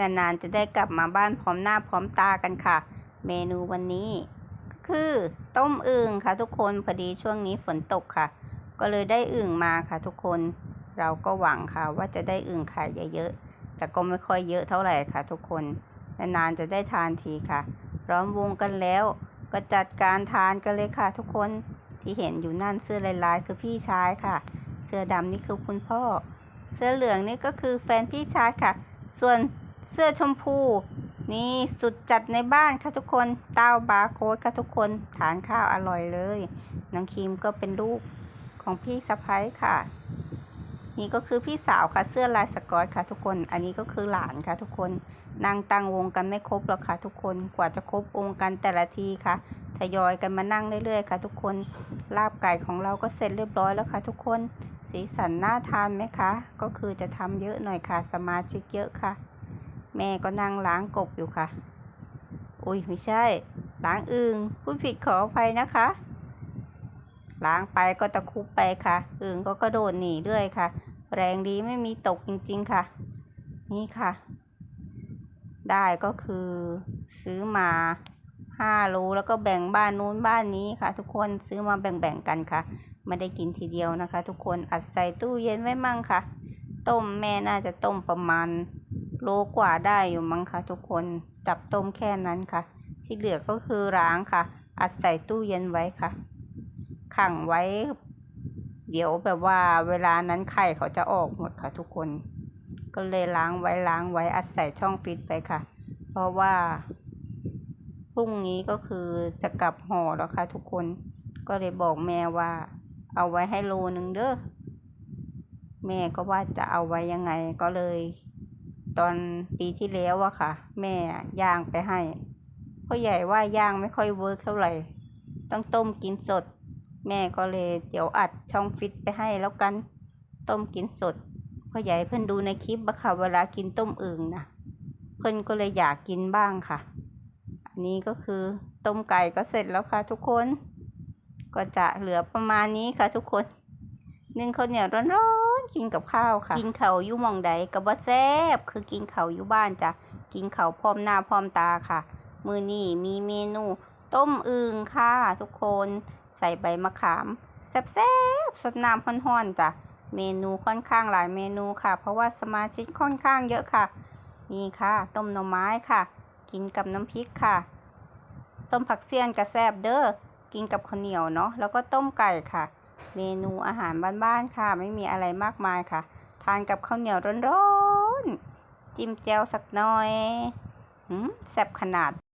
นานๆ จะได้กลับมาบ้านพร้อมหน้าพร้อมตากันค่ะ เมนูวันนี้ก็คือต้มอึ่งค่ะทุกคนพอดีช่วงนี้ฝนตกค่ะ ก็เลยได้อึ่งมาค่ะทุกคนเราก็หวังค่ะว่าจะได้อึ่งไข่เยอะๆแต่ก็ไม่ค่อยเยอะเท่าไหร่ค่ะ ทุกคนนานๆจะได้ทานทีค่ะร้อมวงกันแล้ว ก็จัดการทานกันเลยค่ะ ทุกคนที่เห็นอยู่นั่นเสื้อลายๆ คือพี่ชายค่ะ เสื้อดำนี่คือคุณพ่อ เสื้อเหลืองนี่ก็คือแฟนพี่ชายค่ะ ส่วน เสื้อชมพู นี่สุดจัดในบ้านค่ะทุกคนเต้าบาร์โค้ดค่ะทุกคนทานข้าวอร่อยเลยน้องครีมก็เป็นลูกของพี่สะพ้ายค่ะ นี่ก็คือพี่สาวค่ะเสื้อลายสกอตค่ะทุกคน อันนี้ก็คือหลานค่ะทุกคนนั่งตั้งวงกันไม่ครบหรอกค่ะทุกคนกว่าจะครบวงกันแต่ละทีค่ะทยอยกันมานั่งเรื่อยๆ ค่ะ ทุกคนลาบไก่ของเราก็เสร็จเรียบร้อยแล้วค่ะ ทุกคนสีสันน่าทานไหมคะ ก็คือจะทำเยอะหน่อยค่ะ สมาชิกเยอะค่ะ แม่ก็นั่งล้างกบอยู่ค่ะ อุ้ยไม่ใช่ ล้างอึงผู้ผิดขออภัยนะคะ ล้างไปก็ตะคุบไปค่ะ อึงก็กระโดดหนีด้วยค่ะ แรงดีไม่มีตกจริงๆค่ะ นี่ค่ะ ได้ก็คือซื้อมาห้าโลแล้วก็แบ่งบ้านนู้นบ้านนี้ค่ะ ทุกคนซื้อมาแบ่งๆกันค่ะ ไม่ได้กินทีเดียวนะคะ ทุกคนอัดใส่ตู้เย็นไว้มั่งค่ะ ต้มแม่น่าจะต้มประมาณ โลกว่าได้อยู่มั้งคะทุกคนจับต้มแค่นั้นค่ะ ที่เหลือก็คือล้างค่ะ อัดใส่ตู้เย็นไว้ค่ะ ขังไว้ เดี๋ยวแบบว่าเวลานั้นไข่เขาจะออกหมดค่ะทุกคน ก็เลยล้างไว้ล้างไว้อัดใส่ช่องฟิตไปค่ะ เพราะว่าพรุ่งนี้ก็คือจะกลับหอแล้วค่ะทุกคนก็เลยบอกแม่ว่า เอาไว้ให้โลนึงเด้อแม่ก็ว่าจะเอาไว้ยังไงก็เลย ตอนปีที่แล้วอะค่ะ แม่ย่างไปให้พ่อใหญ่ว่าย่างไม่ค่อยเวิร์กเท่าไหร่ ต้องต้มกินสด แม่ก็เลยเดี๋ยวอัดช่องฟิตไปให้แล้วกัน ต้มกินสดพ่อใหญ่เพิ่นดูในคลิปอะค่ะเวลากินต้มอึ่งนะเพิ่นก็เลยอยากกินบ้างค่ะ อันนี้ก็คือต้มไก่ก็เสร็จแล้วค่ะทุกคน ก็จะเหลือประมาณนี้ค่ะทุกคนนึ่งข้าวเหนียวร้อนๆ กินกับข้าวค่ะ กินเขาอยู่หมองใดกับว่าแซ่บคือกินเขาอยู่บ้านจ้ะกินเขาพร้อมหน้าพร้อมตาค่ะ มือนี้มีเมนูต้มอึ่งค่ะทุกคนใส่ใบมะขามแซ่บๆสดน้ำห้อนๆจ้ะเมนูค่อนข้างหลายเมนูค่ะ เพราะว่าสมาชิกค่อนข้างเยอะค่ะ นี่ค่ะ ต้มหน่อไม้ค่ะ กินกับน้ำพริกค่ะ ต้มผักเสี้ยนกระแซบเด้อกินกับข้าวเหนียวเนาะแล้วก็ต้มไก่ค่ะ เมนูอาหารบ้านๆค่ะ ไม่มีอะไรมากมายค่ะ ทานกับข้าวเหนียวร้อนๆ จิ้มแจ่วสักหน่อยหืมแซ่บขนาด